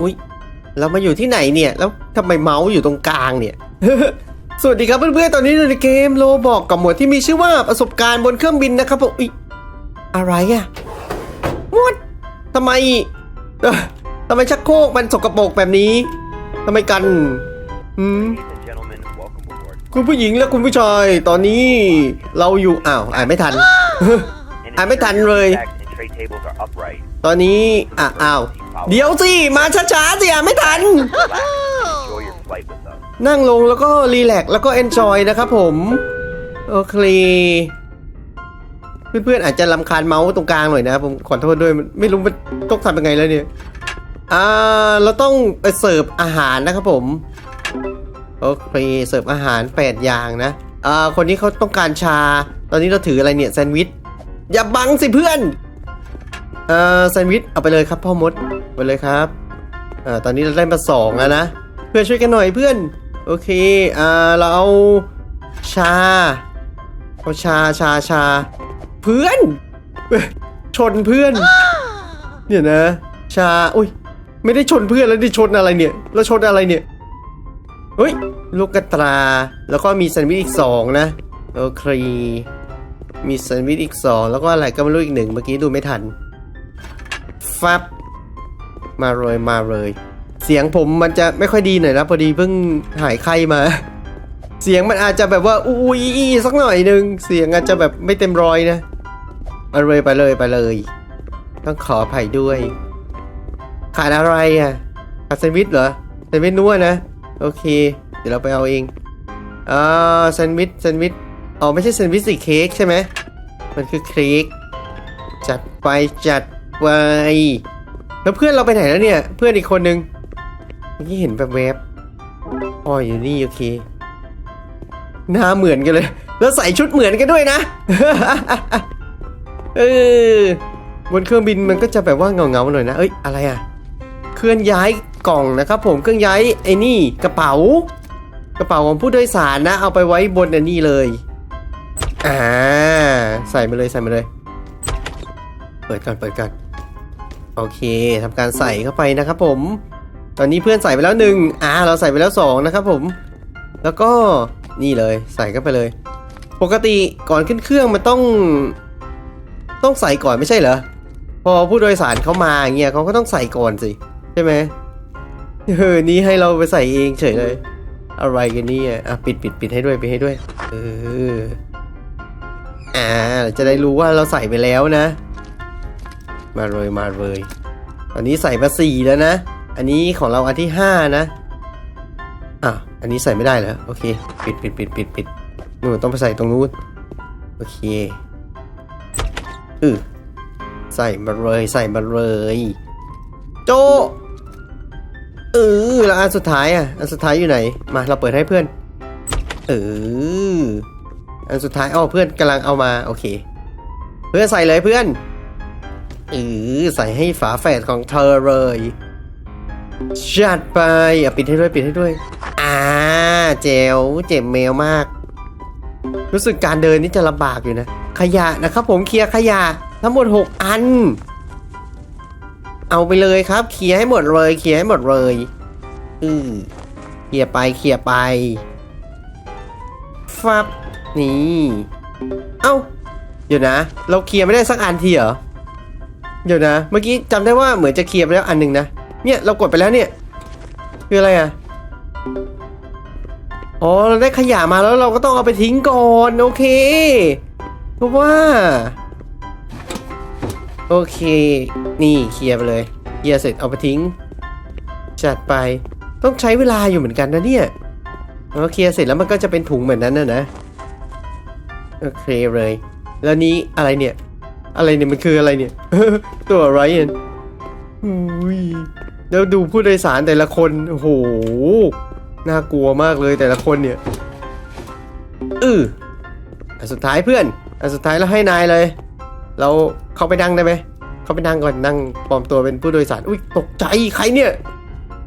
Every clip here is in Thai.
อุ้ยเรามาอยู่ที่ไหนเนี่ย แล้วทำไมเมาส์อยู่ตรงกลางเนี่ย สวัสดีครับเพื่อนๆ ตอนนี้ในเกมโลบอกกับหมวดที่มีชื่อว่าประสบการณ์บนเครื่องบินนะครับผมอุ๊ยอะไรอะว a t ทำไมทำไมชักโครกมันสกปรกแบบนี้ทำไมกันอืมคุณผู้หญิงและคุณผู้ชาย ตอนนี้เราอยู่อ้าวอ่านไม่ทัน And Ah, may ensure your tanroy. bags and tray tables are upright. ตอนนี้อะอ้าว เดี๋ยวสิ มาช้าๆสิอ่านไม่ทัน Relax and enjoy your flight with us. นั่งลงแล้วก็รีแลกซ์แล้วก็เอนจอยนะครับผม โอเค เพื่อนๆอาจจะลำคาญเมาส์ตรงกลางหน่อยนะผมขอโทษด้วยมันไม่รู้มันต้องทำยังไงแล้วเนี่ย อ่า เราต้องไปเสิร์ฟอาหารนะครับผม โอเค เสิร์ฟอาหาร 8 อย่างนะ อ่า คนนี้เขาต้องการชา ตอนนี้เราถืออะไรเนี่ยแซนด์วิช อย่าบังสิเพื่อน เอ่อแซนด์วิชเอาไปเลยครับพ่อมดไปเลยครับอ่าตอนนี้เราได้มาสองแล้วนะเพื่อนช่วยกันหน่อยเพื่อน โอเคอ่าเราเอาชาเอาชาชาชา เพื่อนเอ้ยชนเพื่อนเนี่ยนะ ชาอุ้ยไม่ได้ชนเพื่อนแล้วดิชนอะไรเนี่ย แล้วชนอะไรเนี่ยเฮ้ยลูกกระตาแล้วก็มีแซนด์วิชอีกสองนะโอเคมีแซนด์วิชอีกสองแล้วก็อะไรก็ไม่รู้อีกหนึ่งเมื่อกี้ดูไม่ทัน ฟับมาเลยมาเลย เสียงผมมันจะไม่ค่อยดีหน่อยนะพอดีเพิ่งหายไข้มา เสียงมันอาจจะแบบว่าอุ้ยอีสักหน่อยหนึ่งเสียงอาจจะแบบไม่เต็มร้อยนะมาเลยไปเลยไปเลย ต้องขออภัยด้วย ขาดอะไรอะขาดแซนด์วิชเหรอแซนด์วิชนัวนะ โอเค เดี๋ยวเราไปเอาเองอ่าแซนด์วิชแซนด์วิชอ๋อไม่ใช่แซนด์วิชสิเค้กใช่ไหมมันคือเค้กจัดไปจัด ไปแล้วเพื่อนเราไปไหนแล้วเนี่ย เพื่อนอีกคนนึงเมื่อกี้เห็นแบบแวบอ๋ออยู่นี่โอเคหน้าเหมือนกันเลย แล้วใส่ชุดเหมือนกันด้วยนะ เออบนเครื่องบินมันก็จะแบบว่าเงาเงาๆหน่อยนะ เอ้ยอะไรอะเคลื่อนย้ายกล่องนะครับผมเครื่องย้ายไอ้นี่กระเป๋า กระเป๋าของผู้โดยสารนะ เอาไปไว้บนอันนี้เลยอ่าใส่มาเลยใส่มาเลย เปิดก่อนเปิดก่อน โอเคทำการใส่เข้าไปนะครับผม ตอนนี้เพื่อนใส่ไปแล้วหนึ่งอ่าเราใส่ไปแล้วสองนะครับผม แล้วก็นี่เลยใส่เข้าไปเลย ปกติก่อนขึ้นเครื่องมันต้อง ต้องใส่ก่อนไม่ใช่เหรอพอผู้โดยสารเขามาอย่างเงี้ยเขาก็ต้องใส่ก่อนสิใช่ไหมเออนี่ให้เราไปใส่เองเฉยเลย อะไรกันนี่อะปิดปิดปิดให้ด้วยปิดให้ด้วย เอออ่าจะได้รู้ว่าเราใส่ไปแล้วนะ มาเลยมาเลยตอนนี้ใส่มาสี่แล้วนะ อันนี้ของเราอันที่ห้านะอะอันนี้ใส่ไม่ได้เหรอโอเค ปิดปิดปิดปิดปิดนู่นต้องไปใส่ตรงนู้นโอเคอือใส่มาเลยใส่มาเลย โจเออแล้วอันสุดท้ายอะอันสุดท้ายอยู่ไหนมาเราเปิดให้เพื่อนเอออันสุดท้ายอ๋อเพื่อนกำลังเอามาโอเค เพื่อนใส่เลยเพื่อน เออใส่ให้ฝาแฝดของเธอเลยจัดไปอะปิดให้ด้วยปิดให้ด้วย อ่าเจลเจ็บเมลมาก รู้สึกการเดินนี่จะลำบากอยู่นะ ขยะนะครับผมเคลียร์ขยะ ทั้งหมด 6 อัน เอาไปเลยครับเคลียร์ให้หมดเลยเคลียร์ให้หมดเลยอือเคลียร์ไปเคลียร์ไปฟับนี่ เอ้าเดี๋ยวนะ เราเคลียร์ไม่ได้สักอันทีเหรอ เดี๋ยวนะ เมื่อกี้จำได้ว่าเหมือนจะเคลียร์ไปแล้วอันหนึ่งนะ เนี่ยเรากดไปแล้วเนี่ย คืออะไรอะ อ๋อเราได้ขยะมาแล้วเราก็ต้องเอาไปทิ้งก่อนโอเคเพราะว่า โอเค นี่เคลียร์ไปเลยเคลียร์เสร็จเอาไปทิ้ง จัดไป ต้องใช้เวลาอยู่เหมือนกันนะเนี่ยเอาเคลียร์เสร็จแล้วมันก็จะเป็นถุงเหมือนนั้นนะนะ โอเคเลย แล้วนี้อะไรเนี่ย อะไรเนี่ยมันคืออะไรเนี่ย ตัวอะไรเนี่ยอุ้ยแล้วดูผู้โดยสารแต่ละคนโอ้โหน่ากลัวมากเลยแต่ละคนเนี่ยอืออันสุดท้ายเพื่อนอันสุดท้ายเราให้นายเลย เราเข้าไปนั่งได้ไหมเข้าไปนั่งก่อนนั่งปลอมตัวเป็นผู้โดยสารอุ้ยตกใจใครเนี่ย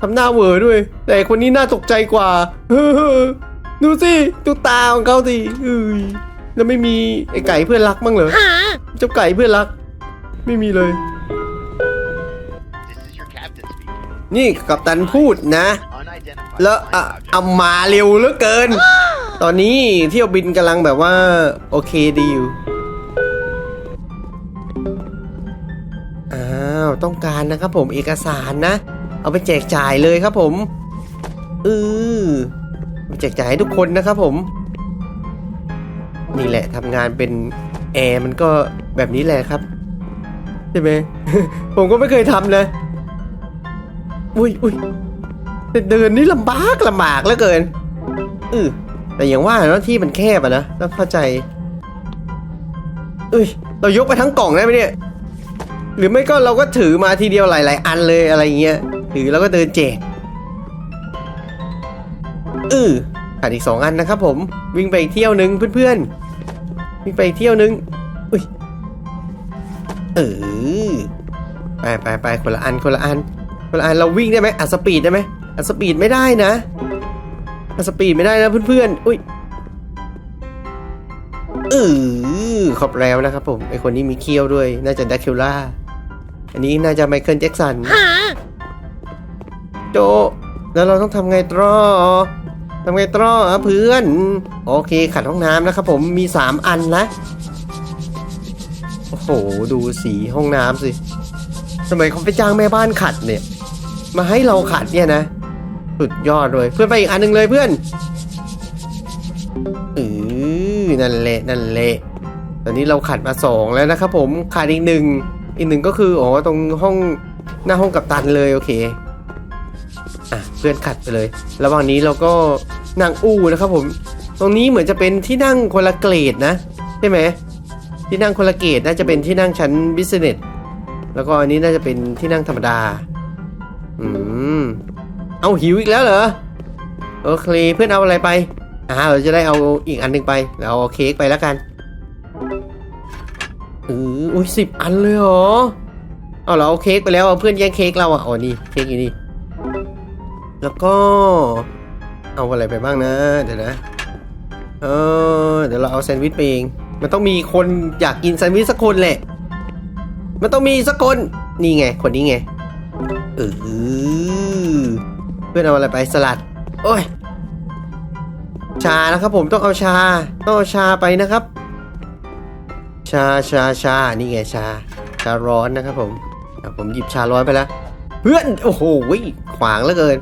ทำหน้าเหวอด้วย แต่คนนี้น่าตกใจกว่าดูสิดูตาของเขาสิเอ้ยแล้วไม่มีไอ้ไก่เพื่อนรักมั้งเหรอ เจ้าไก่เพื่อนรัก ไม่มีเลย This is your captain speaking. นี่กับตันพูดนะ Unidentified แล้วอะ flying object. เอามาเร็วเหลือเกิน ตอนนี้เที่ยวบินกำลังแบบว่า โอเคดีอยู่ อ้าว ต้องการนะครับผมเอกสารนะ เอาไปแจกจ่ายเลยครับผมเออไปแจกจ่ายให้ทุกคนนะครับผม นี่แหละทำงานเป็น แอร์มันก็แบบนี้แหละครับ ใช่ไหม ผมก็ไม่เคยทำนะอุ้ยอุ้ยแต่เดินนี่ลำบากลำบากเหลือเกินเออแต่อย่างว่าเนอะที่มันแคบอะนะต้องเข้าใจเอ้ย เรายกไปทั้งกล่องได้ไหมเนี่ย หรือไม่ก็เราก็ถือมาทีเดียวหลาย ๆ อันเลยอะไรเงี้ย ถือแล้วก็เดินแจกเออขาดอีกสองอันนะครับผม วิ่งไปเที่ยวนึงเพื่อน ๆ วิ่งไปอีกเที่ยวนึง อุ้ย เออ ไปไปไปคนละอันคนละอันคนละอันเราวิ่งได้ไหมอัดสปีดได้ไหมอัดสปีดไม่ได้นะอัดสปีดไม่ได้นะเพื่อนๆ อุ้ย เออขอบแล้วนะครับผม ไอคนนี้มีเคี้ยวด้วย น่าจะดักคิวล่า อันนี้น่าจะไมเคิลแจ็คสัน โจ แล้วเราต้องทำไงต่อ ทำไงต่ออะเพื่อน โอเคขัดห้องน้ำนะครับผมมี 3 อันนะ โอ้โห ดูสีห้องน้ำสิทำไมเขาไปจ้างแม่บ้านขัดเนี่ย มาให้เราขัดเนี่ยนะสุดยอดเลยเพื่อนไปอีกอันหนึ่งเลยเพื่อนเออนั่นแหละนั่นแหละตอนนี้เราขัดมาสองแล้วนะครับผมขาดอีกหนึ่งอีกหนึ่งก็คืออ๋อตรงห้องหน้าห้องกับตันเลยโอเค เพื่อนขัดไปเลย ระหว่างนี้เราก็นั่งอู้นะครับผม ตรงนี้เหมือนจะเป็นที่นั่งคนละเกรดนะใช่ไหมที่นั่งคนละเกรดน่าจะเป็นที่นั่งชั้นบิสเนสแล้วก็อันนี้น่าจะเป็นที่นั่งธรรมดา อืม เอาหิวอีกแล้วเหรอ โอเคเพื่อนเอาอะไรไป อ่าเราจะได้เอาอีกอันหนึ่งไป เราเอาเค้กไปแล้วกันเอออุ้ยสิบอันเลยเหรอ เอาเราเอาเค้กไปแล้วเอาเพื่อนแย่งเค้กเราอะอ๋อนี่เค้กอยู่นี่ แล้วก็ เอาอะไรไปบ้างนะ เดี๋ยวนะ เออ เดี๋ยวเราเอาแซนด์วิชไปเอง มันต้องมีคนอยากกินแซนด์วิชสักคนแหละ มันต้องมีสักคน นี่ไง คนนี้ไง เออ เพื่อนเอาอะไรไปสลัด โอ้ย ชานะครับผมต้องเอาชา ต้องเอาชาไปนะครับ ชาชาชา นี่ไงชา ชาร้อนนะครับผมอะผมหยิบชาร้อนไปแล้ว เพื่อน โอ้โหขวางเหลือเกิน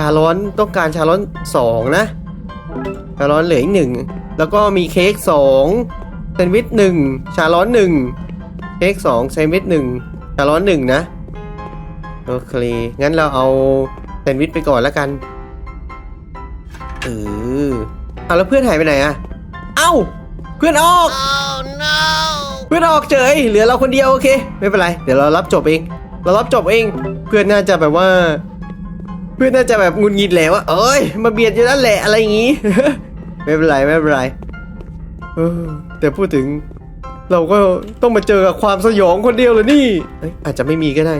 ชาร้อนต้องการชาร้อนสองนะชาร้อนเหลืออีกหนึ่งแล้วก็มีเค้กสองแซนด์วิชหนึ่งชาร้อนหนึ่งเค้กสองแซนด์วิชหนึ่งชาร้อนหนึ่งนะโอเคงั้นเราเอาแซนด์วิชไปก่อนแล้วกันเออเอาแล้วเพื่อนหายไปไหนอะเอ้าเพื่อนออกเพื่อนออกเฉยเหลือเราคนเดียวโอเค ไม่เป็นไร เดี๋ยวเรารับจบเอง เรารับจบเอง เพื่อนน่าจะแบบว่า เพื่อนน่าจะแบบงุนงิดแหละว่าเอ้ยมาเบียดอยู่นั่นแหละอะไรอย่างงี้ ไม่เป็นไรไม่เป็นไรเออแต่พูดถึง เราก็ต้องมาเจอกับความสยองคนเดียวเลยนี่เอ้ยอาจจะไม่มีก็ได้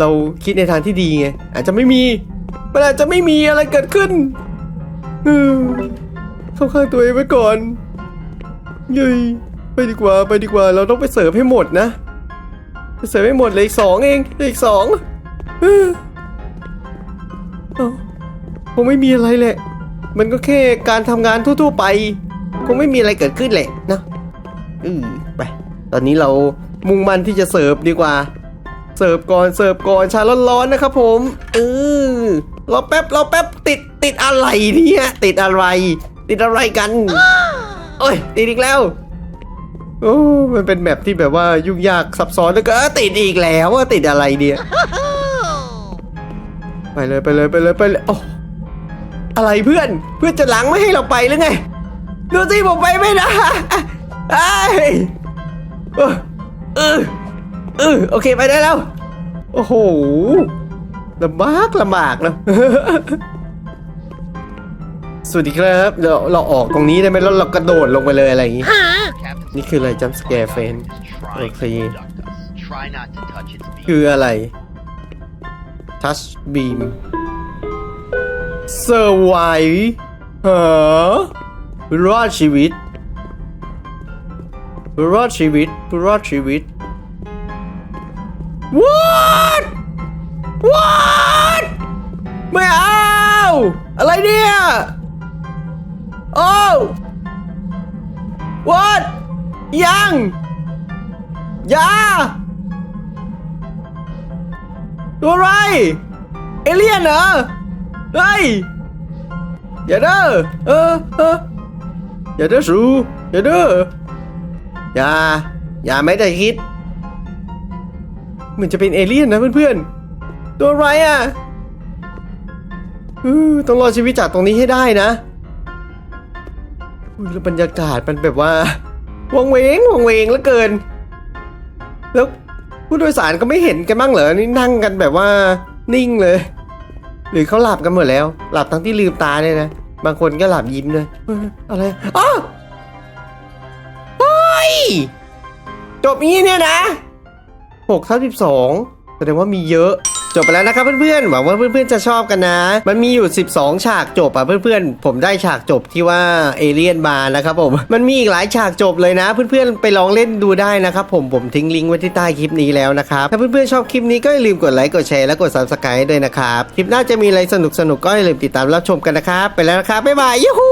เราคิดในทางที่ดีไงอาจจะไม่มีมันอาจจะไม่มีอะไรเกิดขึ้นเออเข้าข้างตัวเองไว้ก่อนเย้ยไปดีกว่าไปดีกว่า เราต้องไปเสิร์ฟให้หมดนะไปเสิร์ฟให้หมดเลยอีกสองเองเลืออีกสองเออ งไม่มีอะไรแหละ มันก็แค่การทำงานทั่วๆไป คงไม่มีอะไรเกิดขึ้นแหละนะอือไป ตอนนี้เรามุ่งมั่นที่จะเสิร์ฟดีกว่า เสิร์ฟก่อน เสิร์ฟก่อน ชาร้อนๆนะครับผม เออรอแป๊บรอแป๊บ ติด ติดอะไรเนี่ย ติดอะไร ติดอะไรกัน โอ้ย ติดอีกแล้ว โอ้ มันเป็นแมปที่แบบว่ายุ่งยากซับซ้อนแล้วก็ติดอีกแล้วว่าติดอะไรเนี่ย ไปเลยไปเลยไปเลยไปเลย โอ้ อะไรเพื่อน เพื่อนจะหลังไม่ให้เราไปหรือไง ดูสิผมไปไม่ได้ไอ้ยเออเออเออโอเคไปได้แล้ว โอ้โหลำบากลำบากนะสวัสดีครับเราเราออกตรงนี้ได้ไหมแล้วเรากระโดดลงไปเลยอะไรอย่างงี้ Captain นี่คืออะไรจัมสแกร์เฟน is trying to Okay. abduct us. Try not to touch its beam. คืออะไรทัชบีม เซอร์ไวฮะรอดชีวิต รอดชีวิต รอดชีวิต what What ไม่เอา อะไรเนี่ย โอ้ What ยังอย่าตัวอะไร เอเลี่ยนเหรอ เฮ้ยอย่าเด้อเออเอออย่าเด้อสูอย่าเด้ออย่าอย่าไม่ได้คิดเหมือนจะเป็นเอเลี่ยนนะเพื่อนๆ ตัวอะไรอะต้องรอดชีวิตจากตรงนี้ให้ได้นะอุ๊ยแล้วบรรยากาศมันแบบว่าวังเวงวังเวงเหลือเกิน แล้วผู้โดยสารก็ไม่เห็นกันบ้างเหรอนี่นั่งกันแบบว่านิ่งเลย หรือเขาหลับกันหมดแล้ว หลับทั้งที่ลืมตาเลยนะ บางคนก็หลับยิ้มเลยอะไรอ้าเฮ้ยจบงี้เนี่ยนะ6ทับ12แสดงว่ามีเยอะ จบไปแล้วนะครับเพื่อนๆหวังว่าเพื่อนๆจะชอบกันนะ มันมีอยู่ 12 ฉากจบอะเพื่อนๆ ผมได้ฉากจบที่ว่าเอเลี่ยนมานะครับผมมันมีอีกหลายฉากจบเลยนะ เพื่อนๆไปลองเล่นดูได้นะครับผมผมทิ้งลิงก์ไว้ที่ใต้คลิปนี้แล้วนะครับถ้าเพื่อนๆชอบคลิปนี้ก็อย่าลืมกดไลค์กดแชร์และกด subscribe ด้วยนะครับคลิปหน้าจะมีอะไรสนุกๆก็อย่าลืมติดตามรับชมกันนะครับไปแล้วนะครับบ๊ายบายยูฮู